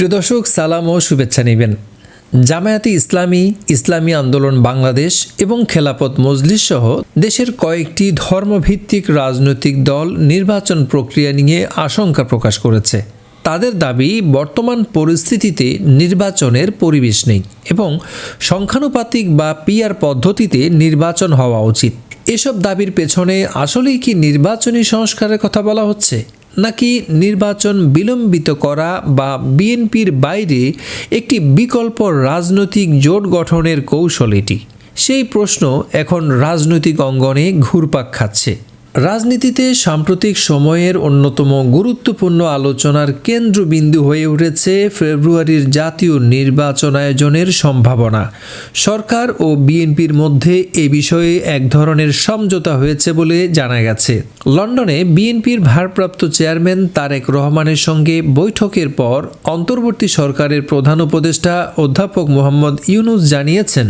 প্রিয় দর্শক সালাম ও শুভেচ্ছা নেবেন। জামায়াতি ইসলামী ইসলামী আন্দোলন বাংলাদেশ এবং খেলাপথ মজলিস সহ দেশের কয়েকটি ধর্মভিত্তিক রাজনৈতিক দল নির্বাচন প্রক্রিয়া নিয়ে আশঙ্কা প্রকাশ করেছে। তাদের দাবি, বর্তমান পরিস্থিতিতে নির্বাচনের পরিবেশ নেই এবং সংখ্যানুপাতিক বা পিআর পদ্ধতিতে নির্বাচন হওয়া উচিত। এসব দাবির পেছনে আসলেই কি নির্বাচনী সংস্কারের কথা বলা হচ্ছে? নাকি নির্বাচন বিলম্বিত করা বা বিএনপির বাইরে একটি বিকল্প রাজনৈতিক জোট গঠনের কৌশল এটি? সেই প্রশ্ন এখন রাজনৈতিক অঙ্গনে ঘুরপাক খাচ্ছে। রাজনীতিতে সাম্প্রতিক সময়ের অন্যতম গুরুত্বপূর্ণ আলোচনার কেন্দ্রবিন্দু হয়ে উঠেছে ফেব্রুয়ারির জাতীয় নির্বাচন আয়োজনের সম্ভাবনা। সরকার ও বিএনপির মধ্যে এ বিষয়ে এক ধরনের সমঝোতা হয়েছে বলে জানা গেছে। লন্ডনে বিএনপির ভারপ্রাপ্ত চেয়ারম্যান তারেক রহমানের সঙ্গে বৈঠকের পর অন্তর্বর্তী সরকারের প্রধান উপদেষ্টা অধ্যাপক মোহাম্মদ ইউনুস জানিয়েছেন,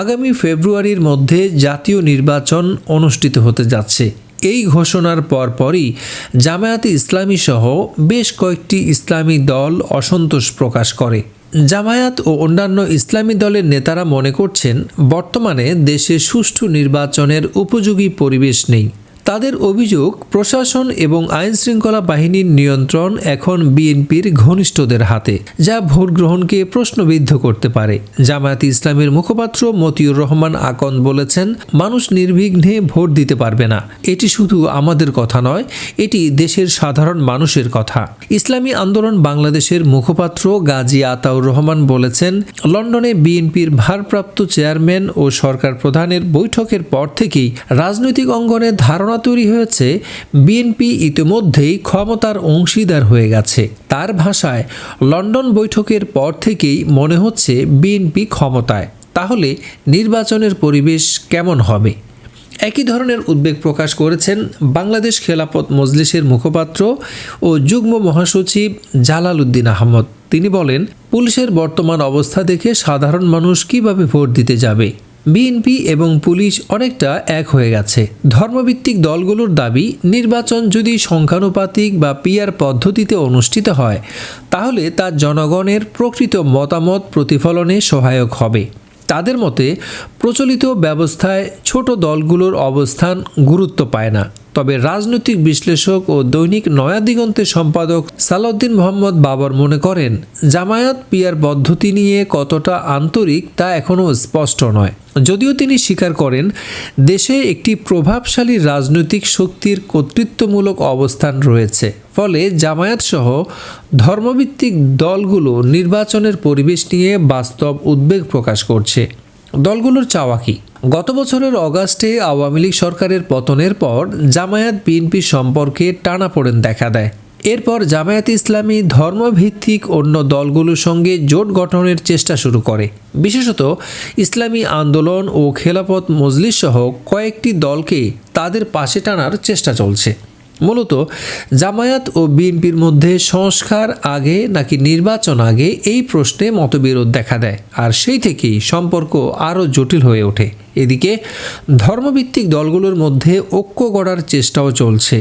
আগামী ফেব্রুয়ারির মধ্যে জাতীয় নির্বাচন অনুষ্ঠিত হতে যাচ্ছে। এই ঘোষণার পরপরই জামায়াতে ইসলামী সহ বেশ কয়েকটি ইসলামী দল অসন্তোষ প্রকাশ করে। জামায়াত ও অন্যান্য ইসলামী দলের নেতারা মনে করছেন, বর্তমানে দেশে সুষ্ঠু নির্বাচনের উপযোগী পরিবেশ নেই। তাদের অভিযোগ, প্রশাসন এবং আইন শৃঙ্খলা বাহিনীর নিয়ন্ত্রণ এখন বিএনপির ঘনিষ্ঠদের হাতে, যা ভোট গ্রহণকে প্রশ্নবিদ্ধ করতে পারে। জামায়াত ইসলামের মুখপাত্র মতিউর রহমান আকন বলেছেন, মানুষ নির্বিঘ্নে ভোট দিতে পারবে না। এটি শুধু আমাদের কথা নয়, এটি দেশের সাধারণ মানুষের কথা। ইসলামী আন্দোলন বাংলাদেশের মুখপাত্র গাজী আতাউর রহমান বলেছেন, লন্ডনে বিএনপির ভারপ্রাপ্ত চেয়ারম্যান ও সরকার প্রধানের বৈঠকের পর থেকেই রাজনৈতিক অঙ্গনে ধারণা তৈরি হয়েছে, বিএনপি ইতিমধ্যেই ক্ষমতার অংশীদার হয়ে গেছে। তার ভাষায়, লন্ডন বৈঠকের পর থেকেই মনে হচ্ছে বিএনপি ক্ষমতায়। তাহলে নির্বাচনের পরিবেশ কেমন হবে? একই ধরনের উদ্বেগ প্রকাশ করেছেন বাংলাদেশ খেলাপথ মজলিসের মুখপাত্র ও যুগ্ম মহাসচিব জালাল উদ্দিন আহমদ। তিনি বলেন, পুলিশের বর্তমান অবস্থা দেখে সাধারণ মানুষ কীভাবে ভোট দিতে যাবে? বিএনপি এবং পুলিশ অনেকটা এক হয়ে গেছে। ধর্মভিত্তিক দলগুলোর দাবি, নির্বাচন যদি সংখ্যানুপাতিক বা পিয়ার পদ্ধতিতে অনুষ্ঠিত হয়, তাহলে তা জনগণের প্রকৃত মতামত প্রতিফলনে সহায়ক হবে। তাদের মতে, প্রচলিত ব্যবস্থায় ছোট দলগুলোর অবস্থান গুরুত্ব পায় না। তবে রাজনৈতিক বিশ্লেষক ও দৈনিক নয়াদিগন্তের সম্পাদক সালাউদ্দিন মোহাম্মদ বাবর মনে করেন, জামায়াত পিয়ার পদ্ধতি নিয়ে কতটা আন্তরিক তা এখনও স্পষ্ট নয়। যদিও তিনি স্বীকার করেন, দেশে একটি প্রভাবশালী রাজনৈতিক শক্তির কর্তৃত্বমূলক অবস্থান রয়েছে। ফলে জামায়াত সহ ধর্মভিত্তিক দলগুলো নির্বাচনের পরিবেশ নিয়ে বাস্তব উদ্বেগ প্রকাশ করছে। দলগুলোর চাওয়া কি? গত বছরের অগাস্টে আওয়ামী লীগ সরকারের পতনের পর জামায়াত বিএনপি সম্পর্কে টানাপোড়েন দেখা দেয়। এরপর জামায়াত ইসলামী ধর্মভিত্তিক অন্য দলগুলোর সঙ্গে জোট গঠনের চেষ্টা শুরু করে। বিশেষত ইসলামী আন্দোলন ও খেলাপথ মজলিস সহ কয়েকটি দলকে তাদের পাশে টানার চেষ্টা চলছে। মূলত জামায়াত ও বিএনপির মধ্যে সংস্কার আগে নাকি নির্বাচন আগে এই প্রশ্নে মতবিরোধ দেখা দেয়, আর সেই থেকেই সম্পর্ক আরও জটিল হয়ে ওঠে। এদিকে ধর্মভিত্তিক দলগুলোর মধ্যে ঐক্য গড়ার চেষ্টাও চলছে।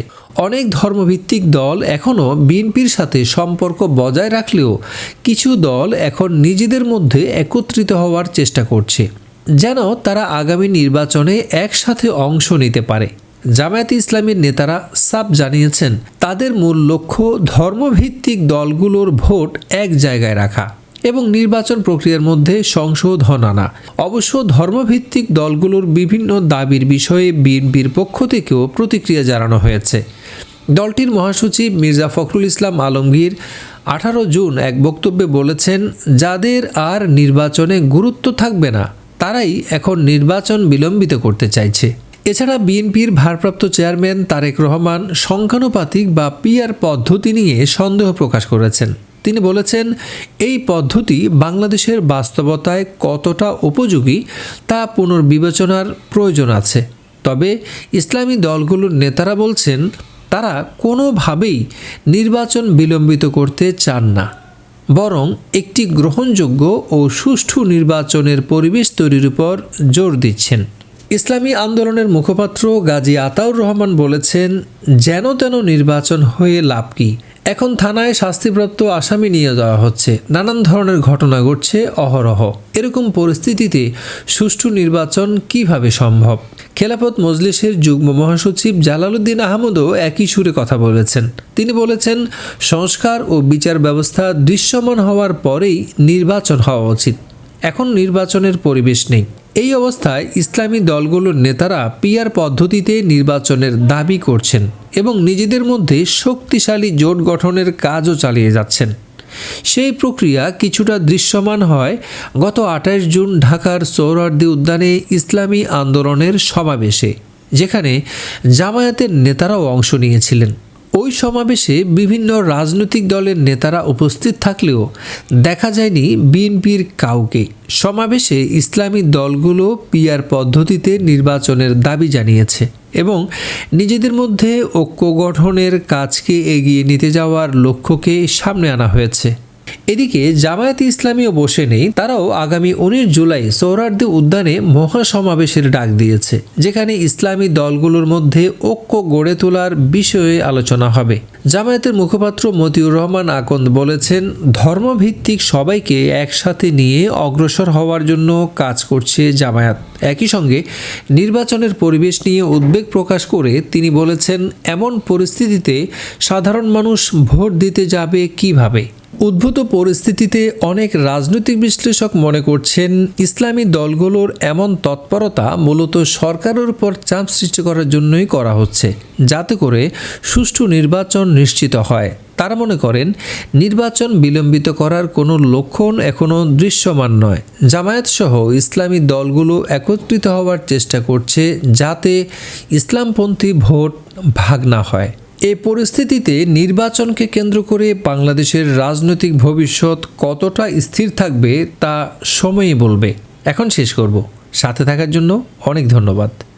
অনেক ধর্মভিত্তিক দল এখনও বিএনপির সাথে সম্পর্ক বজায় রাখলেও কিছু দল এখন নিজেদের মধ্যে একত্রিত হওয়ার চেষ্টা করছে, যেন তারা আগামী নির্বাচনে একসাথে অংশ নিতে পারে। জামায়াত ইসলামের নেতারা সাব জানিয়েছেন, তাদের মূল লক্ষ্য ধর্মভিত্তিক দলগুলোর ভোট এক জায়গায় রাখা এবং নির্বাচন প্রক্রিয়ার মধ্যে সংশোধন আনা। অবশ্য ধর্মভিত্তিক দলগুলোর বিভিন্ন দাবির বিষয়ে বিএনপির পক্ষ থেকেও প্রতিক্রিয়া জানানো হয়েছে। দলটির মহাসচিব মির্জা ফখরুল ইসলাম আলমগীর আঠারো জুন এক বক্তব্যে বলেছেন, যাদের আর নির্বাচনে গুরুত্ব থাকবে না, তারাই এখন নির্বাচন বিলম্বিত করতে চাইছে। এছাড়া বিএনপির ভারপ্রাপ্ত চেয়ারম্যান তারেক রহমান সংখ্যানুপাতিক বা পিআর পদ্ধতি নিয়ে সন্দেহ প্রকাশ করেছেন। তিনি বলেছেন, এই পদ্ধতি বাংলাদেশের বাস্তবতায় কতটা উপযোগী তা পুনর্বিবেচনার প্রয়োজন আছে। তবে ইসলামী দলগুলোর নেতারা বলছেন, তারা কোনোভাবেই নির্বাচন বিলম্বিত করতে চান না। বরং একটি গ্রহণযোগ্য ও সুষ্ঠু নির্বাচনের পরিবেশ তৈরির উপর জোর দিচ্ছেন। ইসলামী আন্দোলনের মুখপাত্র গাজী আতাউর রহমান বলেছেন, যেন তেন নির্বাচন হয়ে লাভ কি। এখন থানায় শাস্তিপ্রাপ্ত আসামি নিয়ে যাওয়া হচ্ছে। নানান ধরনের ঘটনা ঘটছে অহরহ। এরকম পরিস্থিতিতে সুষ্ঠু নির্বাচন কীভাবে সম্ভব? খেলাফত মজলিসের যুগ্ম মহাসচিব জালালউদ্দিন আহমদও একই সুরে কথা বলেছেন। তিনি বলেছেন, সংস্কার ও বিচার ব্যবস্থা দৃশ্যমান হওয়ার পরেই নির্বাচন হওয়া উচিত। এখন নির্বাচনের পরিবেশ নেই। এই অবস্থায় ইসলামী দলগুলোর নেতারা পিয়ার পদ্ধতিতে নির্বাচনের দাবি করছেন এবং নিজেদের মধ্যে শক্তিশালী জোট গঠনের কাজও চালিয়ে যাচ্ছেন। সেই প্রক্রিয়া কিছুটা দৃশ্যমান হয় গত আঠাশ জুন ঢাকার সৌরার্দি উদ্যানে ইসলামী আন্দোলনের সমাবেশে, যেখানে জামায়াতের নেতারাও অংশ নিয়েছিলেন। ওই সমাবেশে বিভিন্ন রাজনৈতিক দলের নেতারা উপস্থিত থাকলেও দেখা যায়নি বিএনপির কাউকে। সমাবেশে ইসলামী দলগুলো পিয়ার পদ্ধতিতে নির্বাচনের দাবি জানিয়েছে এবং নিজেদের মধ্যে ঐক্য গঠনের কাজকে এগিয়ে নিতে যাওয়ার লক্ষ্যকে সামনে আনা হয়েছে। এদিকে জামায়াতে ইসলামীও বসে নেই, তারাও আগামী উনিশ জুলাই সৌরার্দি উদ্যানে মহাসমাবেশের ডাক দিয়েছে, যেখানে ইসলামী দলগুলোর মধ্যে ঐক্য গড়ে তোলার বিষয়ে আলোচনা হবে। জামায়াতের মুখপাত্র মতিউর রহমান আকন্দ বলেছেন, ধর্মভিত্তিক সবাইকে একসাথে নিয়ে অগ্রসর হওয়ার জন্য কাজ করছে জামায়াত। একই সঙ্গে নির্বাচনের পরিবেশ নিয়ে উদ্বেগ প্রকাশ করে তিনি বলেছেন, এমন পরিস্থিতিতে সাধারণ মানুষ ভোট দিতে যাবে কীভাবে? উদ্ভূত পরিস্থিতিতে অনেক রাজনৈতিক বিশ্লেষক মনে করছেন ইসলামী দলগুলোর এমন তৎপরতা মূলত সরকারের উপর চাপ সৃষ্টি করার জন্যই করা হচ্ছে, যাতে করে সুষ্ঠু নির্বাচন নিশ্চিত হয়। তারা মনে করেন, নির্বাচন বিলম্বিত করার কোনো লক্ষণ এখনও দৃশ্যমান নয়। জামায়াত সহ ইসলামী দলগুলো একত্রিত হওয়ার চেষ্টা করছে যাতে ইসলামপন্থী ভোট ভাগ না হয়। এ পরিস্থিতিতে নির্বাচনকে কেন্দ্র করে বাংলাদেশের রাজনৈতিক ভবিষ্যৎ কতটা স্থির থাকবে তা সময়ই বলবে। এখন শেষ করব। সাথে থাকার জন্য অনেক ধন্যবাদ।